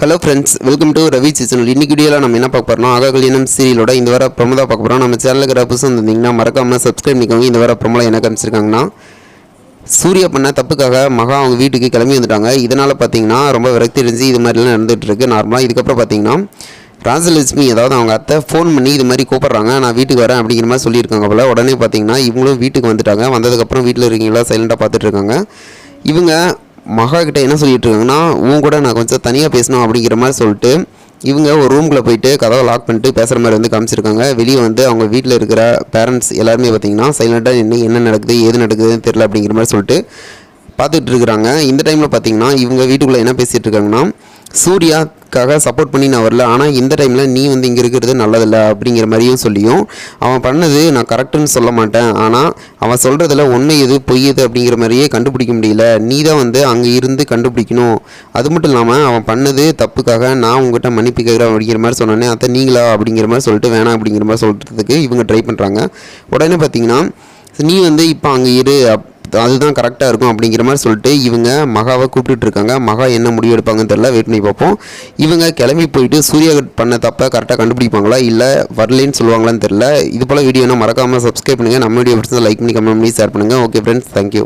Hello friends welcome to Ravi channel இன்னைக்கு வீடியோவில் நம்ம என்ன பார்க்க போகிறோம் ஆகா கல்யாணம் சீரியலோட இந்த வார பிரமதா பார்க்க போகிறோம் நம்ம சேனலுக்கு புதுசாக வந்திருந்தீங்கன்னா மறக்காமல் சப்ஸ்கிரைப் பண்ணிக்கோங்க. இந்த வாரம் பிரமலா என்ன காமிச்சிருக்காங்கன்னா சூர்யா பண்ண தப்புக்காக மகா அவங்க வீட்டுக்கு கிளம்பி வந்துட்டாங்க. இதனால் பார்த்தீங்கன்னா ரொம்ப விரக்தி அடைஞ்சு இது மாதிரிலாம் நடந்துகிட்ருக்கு நார்மலாக இதுக்கப்புறம் பார்த்தீங்கன்னா ராஜலட்சுமி அதாவது அவங்க அத்தை ஃபோன் பண்ணி இது மாதிரி கூப்பிட்றாங்க. நான் வீட்டுக்கு வரேன் அப்படிங்கிற மாதிரி சொல்லியிருக்காங்க போல. உடனே பார்த்தீங்கன்னா இவங்களும் வீட்டுக்கு வந்துட்டாங்க. வந்ததுக்கப்புறம் வீட்டில் இருக்கீங்களா? சைலண்ட்டாக பார்த்துட்டு இருக்காங்க. இவங்க மகா கிட்ட என்ன சொல்லிட்டு இருக்காங்கன்னா உன் கூட நான் கொஞ்சம் தனியாக பேசணும் அப்படிங்கிற மாதிரி சொல்லிட்டு இவங்க ஒரு ரூம்குள்ளே போயிட்டு கதவை லாக் பண்ணிட்டு பேசுகிற மாதிரி வந்து காமிச்சிருக்காங்க. வெளியே வந்து அவங்க வீட்டில் இருக்கிற பேரண்ட்ஸ் எல்லாருமே பார்த்தீங்கன்னா சைலண்டாக நின்று என்ன நடக்குது ஏது நடக்குதுன்னு தெரில அப்படிங்கிற மாதிரி சொல்லிட்டு பார்த்துட்டு இருக்கிறாங்க. இந்த டைமில் பார்த்தீங்கன்னா இவங்க வீட்டுக்குள்ளே என்ன பேசிகிட்டு இருக்காங்கன்னா சூர்யா சூர்யாக்காக சப்போர்ட் பண்ணி நான் வரல. ஆனால் இந்த டைமில் நீ வந்து இங்கே இருக்கிறது நல்லதில்ல அப்படிங்கிற மாதிரியும் சொல்லியும் அவன் பண்ணது நான் கரெக்டுன்னு சொல்ல மாட்டேன். ஆனால் அவன் சொல்கிறதுல உண்மை எது பொய் எது அப்படிங்கிற மாதிரியே கண்டுபிடிக்க முடியல. நீ தான் வந்து அங்கே இருந்து கண்டுபிடிக்கணும். அது மட்டும் இல்லாமல் அவன் பண்ணது தப்புக்காக நான் உங்ககிட்ட மன்னிப்பு கேட்குறேன் அப்படிங்கிற மாதிரி சொன்னோன்னே அத்தை நீங்களா அப்படிங்கிற மாதிரி சொல்லிட்டு வேணாம் அப்படிங்கிற மாதிரி சொல்கிறதுக்கு இவங்க ட்ரை பண்ணுறாங்க உடனே பார்த்தீங்கன்னா நீ வந்து இப்போ அங்கே இரு அப் அதுதான் கரெக்டாக இருக்கும் அப்படிங்கிற மாதிரி சொல்லிட்டு இவங்க மகாவை கூப்பிட்டுட்டு இருக்காங்க. மகா என்ன முடிவு எடுப்பாங்கன்னு தெரியல. வெயிட் பண்ணி பார்ப்போம். இவங்க கிளம்பி போயிட்டு சூர்யா பண்ண தப்பை கரெக்டாக கண்டுபிடிப்பாங்களா? இல்லை வரலன்னு சொல்லுவாங்களான்னு தெரியல. இது போல் வீடியோனா மறக்காமல் சப்ஸ்கிரைப் பண்ணுங்கள் நம்ம வீடியோ பிடிச்சதை லைக் பண்ணி கமெண்ட் பண்ணி ஷேர் பண்ணுங்கள் ஓகே ஃப்ரெண்ட்ஸ் தேங்க்யூ